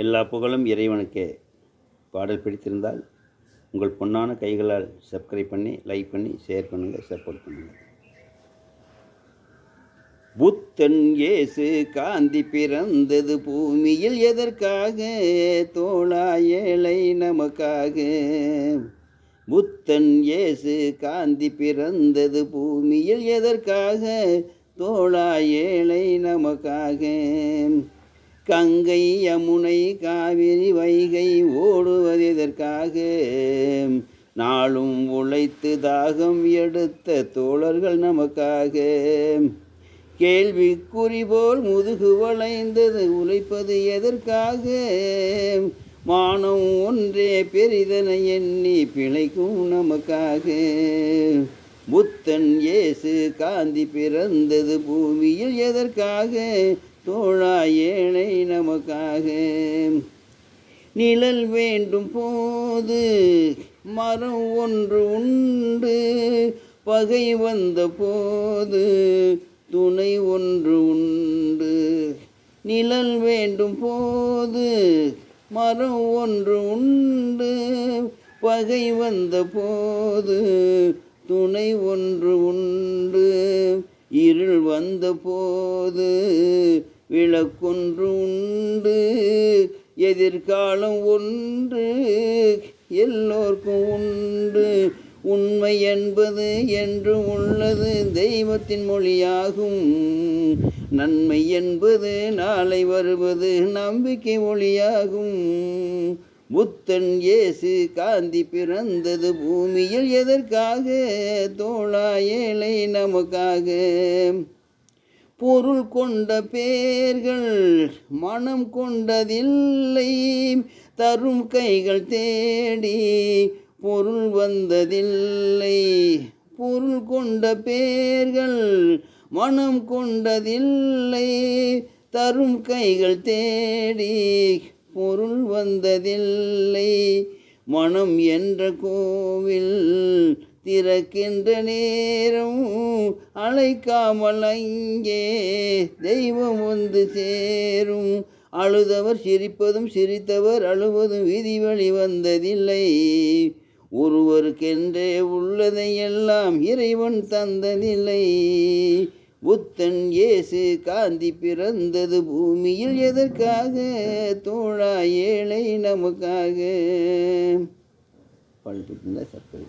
எல்லா புகழும் இறைவனுக்கே. பாடல் பிடித்திருந்தால் உங்கள் பொன்னான கைகளால் சப்ஸ்கிரைப் பண்ணி லைக் பண்ணி ஷேர் பண்ணுங்கள் சப்போர்ட் பண்ணுங்கள் புத்தன் இயேசு காந்தி பிறந்தது பூமியில் எதற்காக? தோழா ஏழை நமக்காக. புத்தன் இயேசு காந்தி பிறந்தது பூமியில் எதற்காக? தோழா ஏழை நமக்காக. கங்கை யமுனை காவிரி வைகை ஓடுவதற்காக நாளும் உழைத்து தாகம் எடுத்த தோழர்கள் நமக்காக. கேள்விக்குறி போல் முதுகு வளைந்தது உழைப்பது எதற்காக? மானம் ஒன்றே பெரிதனை எண்ணி பிழைக்கும் நமக்காக. புத்தன் இயேசு காந்தி பிறந்தது பூமியில் எதற்காக? தோழா ஏழை நமக்காக. நிழல் வேண்டும் போது மரம் ஒன்று உண்டு. பகை வந்த போது துணை ஒன்று உண்டு. நிழல் வேண்டும் போது மரம் ஒன்று உண்டு. பகை வந்த போது துணை ஒன்று உண்டு. இருள் வந்த போது விளக்கொன்று உண்டு எதிர்காலம் ஒன்று எல்லோர்க்கும் உண்டு. உண்மை என்பது என்று உள்ளது தெய்வத்தின் மொழியாகும். நன்மை என்பது நாளை வருவது நம்பிக்கை மொழியாகும். புத்தன் இயேசு காந்தி பிறந்தது பூமியில் எதற்காக? தோழா ஏழை நமக்காக. பொருள் கொண்ட பேர்கள் மனம் கொண்டதில்லை. தரும் கைகள் தேடி பொருள் வந்ததில்லை. பொருள் கொண்ட பேர்கள் மனம் கொண்டதில்லை. தரும் கைகள் தேடி பொருள் வந்ததில்லை. மனம் என்ற கோவில் திறக்கின்ற நேரம் அழைக்காமல் அங்கே தெய்வம் வந்து சேரும். அழுதவர் சிரிப்பதும் சிரித்தவர் அழுவதும் விதி வழி வந்ததில்லை. ஒருவருக்கென்றே உள்ளதை எல்லாம் இறைவன் தந்ததில்லை. புத்தன் இயேசு காந்தி பிறந்தது பூமியில் எதற்காக? தோழா ஏழை நமக்காக. பழுப்பு சர்க்கரை